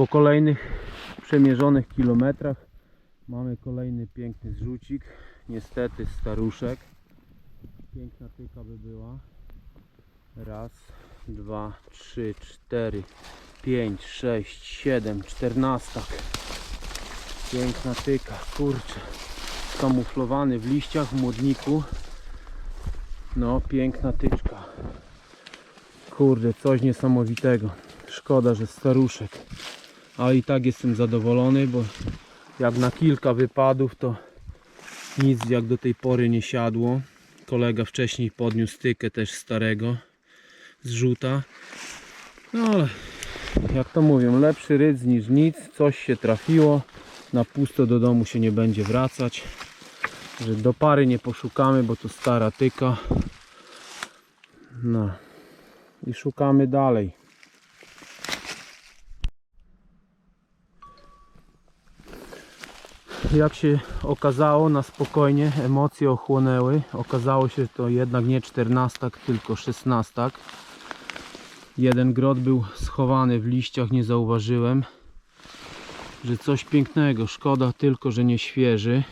Po kolejnych przemierzonych kilometrach mamy kolejny piękny zrzucik. Niestety staruszek. Piękna tyka by była. Raz, dwa, trzy, cztery, pięć, sześć, siedem, czternastak. Piękna tyka, kurczę. Kamuflowany w liściach, w młodniku. No, piękna tyczka. Kurde, coś niesamowitego. Szkoda, że staruszek. Ale i tak jestem zadowolony, bo jak na kilka wypadów to nic jak do tej pory nie siadło. Kolega wcześniej podniósł stykę też starego zrzuta. No ale jak to mówią, lepszy rydz niż nic. Coś się trafiło. Na pusto do domu się nie będzie wracać. Że do pary nie poszukamy, bo to stara tyka. No i szukamy dalej. Jak się okazało, na spokojnie emocje ochłonęły. Okazało się, że to jednak nie czternastak, tylko szesnastak. Jeden grot był schowany w liściach, nie zauważyłem, że coś pięknego. Szkoda tylko, że nie świeży.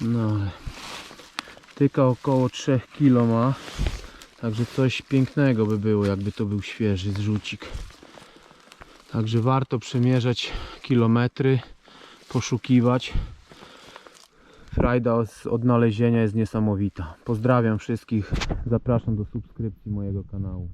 No ale tyka około 3 kg ma. Także coś pięknego by było, jakby to był świeży zrzucik. Także warto przemierzać kilometry, poszukiwać. Frajda z odnalezienia jest niesamowita. Pozdrawiam wszystkich, zapraszam do subskrypcji mojego kanału.